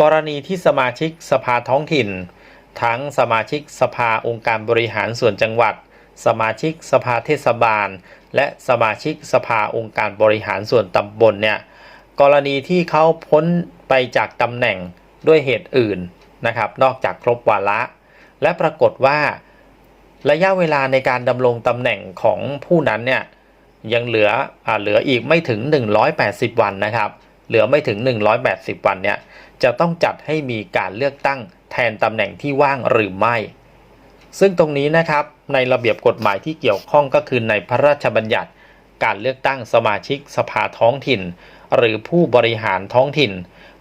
กรณีที่สมาชิกสภาท้องถิ่น ทั้งสมาชิกสภาองค์การบริหารส่วนจังหวัด สมาชิกสภาเทศบาล และสมาชิกสภาองค์การบริหารส่วนตำบลเนี่ยกรณีที่เขาพ้นไปจากตำแหน่งด้วยเหตุอื่นนะครับ นอกจากครบวาระ และปรากฏว่า ระยะเวลาในการดำรงตำแหน่งของผู้นั้นเนี่ยยังเหลืออ่าเหลืออีกไม่ถึง 180 วันนะครับ เหลือไม่ถึง 180 วันเนี่ยจะต้องจัดให้มีการเลือกตั้งแทนตำแหน่งที่ว่างหรือไม่ ซึ่งตรงนี้นะครับในระเบียบกฎหมายที่เกี่ยวข้องก็คือในพระราชบัญญัติ การเลือกตั้งสมาชิกสภาท้องถิ่น หรือผู้บริหารท้องถิ่น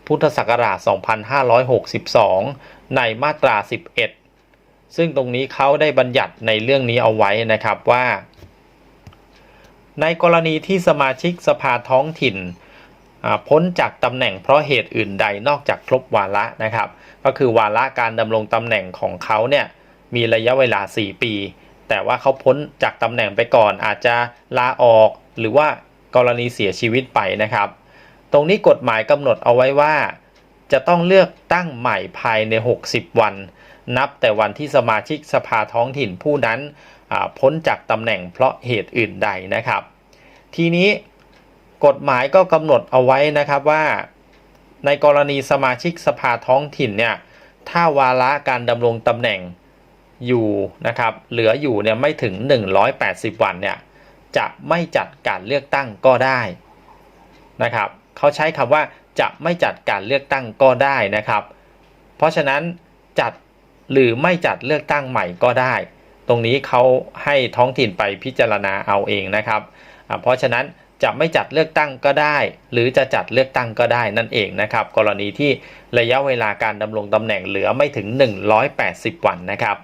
พุทธศักราช 2562 ในมาตรา 11 ซึ่งตรงนี้เขาได้บัญญัติในเรื่องนี้เอาไว้นะครับว่า ในกรณีที่สมาชิกสภาท้องถิ่น พ้นจากตำแหน่งเพราะเหตุอื่นใดนอกจากครบวาระนะครับ ก็คือวาระการดำรงตำแหน่งของเขาเนี่ยมีระยะเวลา 4 ปี แต่ว่าเขาพ้นจากตำแหน่งไปก่อน อาจจะลาออกหรือว่ากรณีเสียชีวิตไปนะครับ ตรงนี้กฎหมายกำหนดเอาไว้ว่า จะต้องเลือกตั้งใหม่ภายใน 60 วัน นับแต่วันที่สมาชิกสภาท้องถิ่นผู้นั้นพ้นจากตำแหน่งเพราะเหตุอื่นใดนะครับ ทีนี้ กฎหมายก็กำหนดเอาไว้นะครับว่าในกรณีสมาชิกสภาท้องถิ่นเนี่ยถ้าวาระการดำรงตำแหน่งอยู่นะครับเหลืออยู่เนี่ยไม่ถึง 180 วันเนี่ยจะไม่จัดการเลือกตั้งก็ได้นะครับเขาใช้คำว่าจะไม่จัดการเลือกตั้งก็ได้นะครับ เพราะฉะนั้นจัดหรือไม่จัดเลือกตั้งใหม่ก็ได้ ตรงนี้เขาให้ท้องถิ่นไปพิจารณาเอาเองนะครับ เพราะฉะนั้นจะไม่จัดเลือกตั้งก็ได้ หรือจะจัดเลือกตั้งก็ได้นั่นเองนะครับ กรณีที่ระยะเวลาการดำรงตำแหน่งเหลือไม่ถึง 180 วันนะครับ